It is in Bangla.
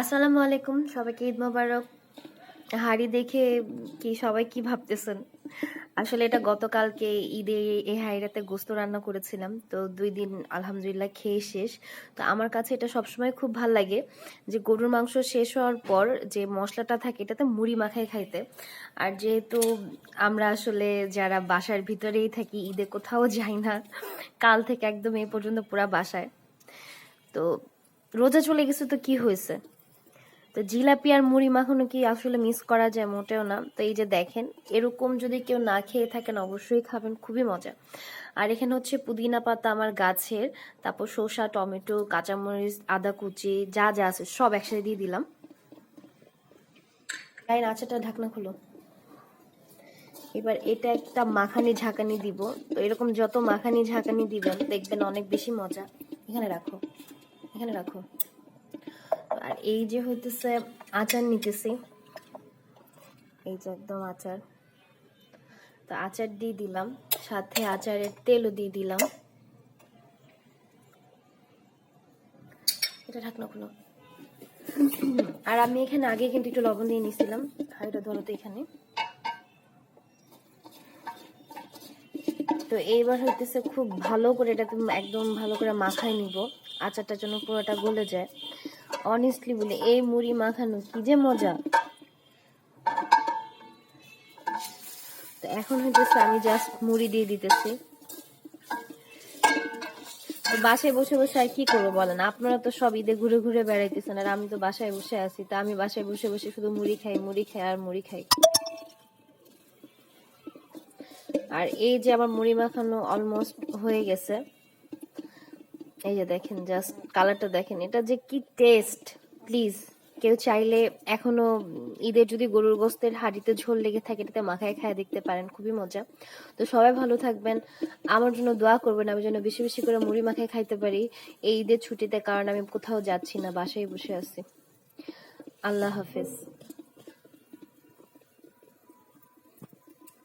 আসসালামু আলাইকুম, সবাইকে ঈদ মোবারক। হাড়ি দেখে কি সবাই কি ভাবতেছেন? আসলে এটা গতকালকে ঈদে এই হাড়িটাতে গোস্ত রান্না করেছিলাম, তো দুই দিন আলহামদুলিল্লাহ খেয়ে শেষ। তো আমার কাছে এটা সবসময় খুব ভালো লাগে যে গরুর মাংস শেষ হওয়ার পর যে মশলাটা থাকে, এটাতে মুড়ি মাখায় খাইতে। আর যেহেতু আমরা আসলে যারা বাসার ভিতরেই থাকি, ঈদে কোথাও যাই না, কাল থেকে একদম এ পর্যন্ত পুরা বাসায়। তো রোজা চলে গেছে তো কি হয়েছে? তো জিলাপি আর মুড়ি মাখানো কি আসলে মিস করা যায়? মোটেও না। তো এই যে দেখেন, এরকম যদি কেউ না খেয়ে থাকেন, অবশ্যই খাবেন, খুবই মজা। আর এখানে হচ্ছে পুদিনা পাতা আমার গাছের, তারপর শসা, টমেটো, কাঁচামরিচ, আদা কুচি, যা যা আছে, সব একসাথে দিয়ে দিলাম। তাই আচারটা ঢাকনা খুলো। এবার এটা একটা মাখানি ঝাঁকানি দিব। তো এরকম যত মাখানি ঝাঁকানি দিবেন, দেখবেন অনেক বেশি মজা। এখানে রাখো। এখানে রাখো। আর এই যে হইতেছে আচার নিতেছি। এই যে একদম আচার। তো আচার দিয়ে দিলাম, সাথে আচারের তেলও দিয়ে দিলাম। এটা ঢাকনা খুলো। আর আমি এখানে আগে কিন্তু একটু লবণ দিয়ে নিয়েছিলাম আর এটা ধরো তো এখানে। তো এইবার হইতেছে খুব ভালো করে এটা একদম ভালো করে মাখায় নিব। আচারটার জন্য পুরোটা গলে যায়। অনেস্টলি বলে, এই মুড়ি মাখানো কি যে মজা। তো এখন হইতেছে আমি জাস্ট মুড়ি দিয়ে দিতেছি। বাসায় বসে বসে আর কি করব বলেন? আপনারা তো সব ঈদে ঘুরে ঘুরে বেড়াইতেছেন আর আমি তো বাসায় বসে আছি, তা আমি বাসায় বসে বসে শুধু মুড়ি খাই মুড়ি খাই আর মুড়ি খাই। আর এই যে আমার মুড়ি মাখানো অলমোস্ট হয়ে গেছে। এই যে দেখেন জাস্ট কালারটা দেখেন, এটা যে কি টেস্ট প্লিজ কেউ চাইলে এখনও ঈদের যদি গরুর গোস্তের হাঁড়িতে ঝোল লেগে থাকে, এটাতে মাখায় খায় দেখতে পারেন, খুবই মজা। তো সবাই ভালো থাকবেন, আমার জন্য দোয়া করবেন, আমি যেন বেশি বেশি করে মুড়ি মাখায় খাইতে পারি এই ঈদের ছুটিতে, কারণ আমি কোথাও যাচ্ছি না, বাসায় বসে আছি। আল্লাহ হাফেজ।